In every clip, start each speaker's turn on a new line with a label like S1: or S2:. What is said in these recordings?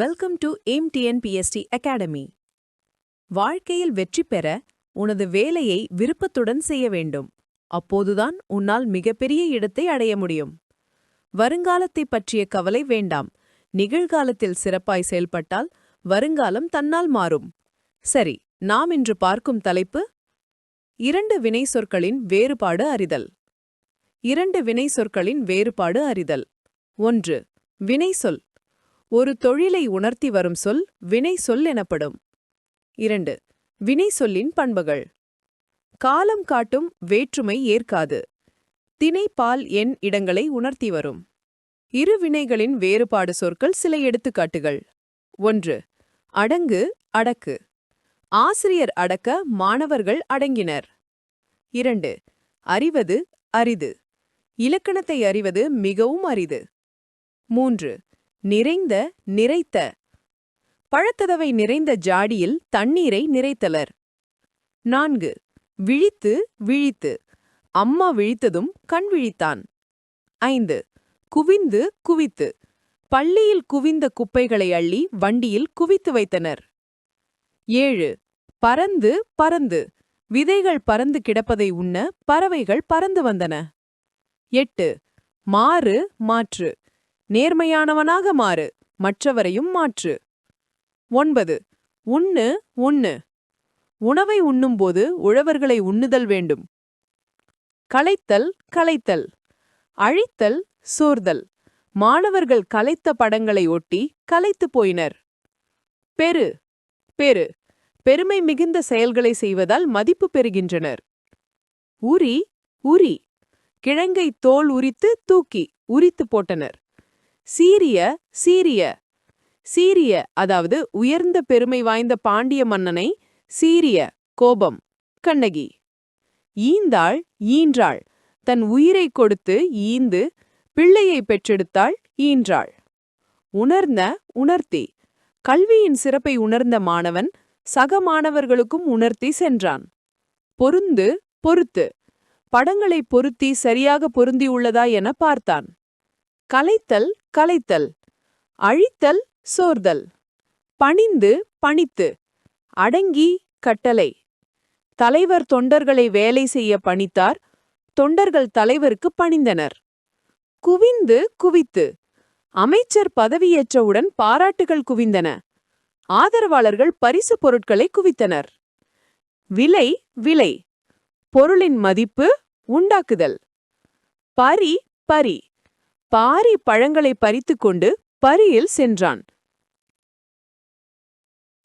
S1: Welcome to M TNPST academy வாழ்க்கையில் வெற்றி பெற உனது வேலையை விருப்பத்துடன் செய்ய வேண்டும். அப்போதுதான் உன்னால் மிகப்பெரிய இடத்தை அடைய முடியும். வருங்காலத்தை பற்றிய கவலை வேண்டாம். நிகழ்காலத்தில் சிறப்பாய் செயல்பட்டால் வருங்காலம் தன்னால் மாறும். சரி நாம் இன்று பார்க்கும் தலைப்பு இரண்டு வினை சொற்களின் வேறுபாடு அறிதல். இரண்டு வினை சொற்களின் வேறுபாடு அறிதல். ஒன்று வினை சொல். ஒரு தொழிலை உணர்த்தி வரும் சொல் வினை சொல் எனப்படும். இரண்டு வினை சொல்லின் பண்புகள். காலம் காட்டும் வேற்றுமை ஏற்காது. தினை பால் எண் இடங்களை உணர்த்தி வரும். இரு வினைகளின் வேறுபாடு சொற்கள் சில எடுத்துக்காட்டுகள். ஒன்று அடங்கு அடக்கு. ஆசிரியர் அடக்க மாணவர்கள் அடங்கினர். இரண்டு அறிவது அரிது. இலக்கணத்தை அறிவது மிகவும் அரிது. மூன்று நிறைந்த நிறைத்த. பழத்ததவை நிறைந்த ஜாடியில் தண்ணீரை நிறைத்தலர். நான்கு. விழித்து விழித்து. அம்மா விழித்ததும் கண் விழித்தான். ஐந்து. குவிந்து குவித்து. பள்ளியில் குவிந்த குப்பைகளை அள்ளி வண்டியில் குவித்து வைத்தனர். ஏழு. பறந்து பறந்து. விதைகள் பறந்து கிடப்பதை உண்ண பறவைகள் பறந்து வந்தன. எட்டு. மாறு மாற்று. நேர்மையானவனாக மாறு மற்றவரையும் மாற்று. ஒன்பது உண்ணு உண்ணு. உணவை உண்ணும்போது உழவர்களை உண்ணுதல் வேண்டும். களைத்தல் களைத்தல். அழித்தல் சோர்தல். மாணவர்கள் கலைத்த படங்களை ஒட்டி கலைத்து போயினர். பெரு பெரு. பெருமை மிகுந்த செயல்களை செய்வதால் மதிப்பு பெறுகின்றனர். உரி உரி. கிழங்கை தோல் உரித்து தூக்கி உரித்து போட்டனர். சீரிய சீரிய. சீரிய அதாவது உயர்ந்த பெருமை வாய்ந்த பாண்டிய மன்னனை சீரிய கோபம். கண்ணகி. ஈந்தாள் ஈன்றாள். தன் உயிரை கொடுத்து ஈந்து பிள்ளையை பெற்றெடுத்தாள் ஈன்றாள். உணர்ந்த உணர்த்தி. கல்வியின் சிறப்பை உணர்ந்த மாணவன் சக மாணவர்களுக்கும் உணர்த்தி சென்றான். பொருந்து பொறுத்து. படங்களை பொருத்தி சரியாக பொருந்தியுள்ளதா என பார்த்தான். கலைத்தல் கலைத்தல். அழித்தல் சோர்தல். பணிந்து பணித்து. அடங்கி கட்டளை. தலைவர் தொண்டர்களை வேலை செய்ய பணித்தார். தொண்டர்கள் தலைவருக்கு பணிந்தனர். குவிந்து குவித்து. அமைச்சர் பதவியேற்றவுடன் பாராட்டுகள் குவிந்தன. ஆதரவாளர்கள் பரிசு பொருட்களை குவித்தனர். விலை விலை. பொருளின் மதிப்பு உண்டாக்குதல். பரி பரி. பாரி பழங்களை பறித்துக்கொண்டு பரியில் சென்றான்.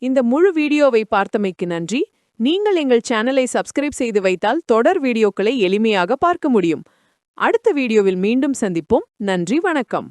S1: இந்த முழு வீடியோவை பார்த்தமைக்கு நன்றி. நீங்கள் எங்கள் சேனலை சப்ஸ்கிரைப் செய்து வைத்தால் தொடர் வீடியோக்களை எளிமையாக பார்க்க முடியும். அடுத்த வீடியோவில் மீண்டும் சந்திப்போம். நன்றி வணக்கம்.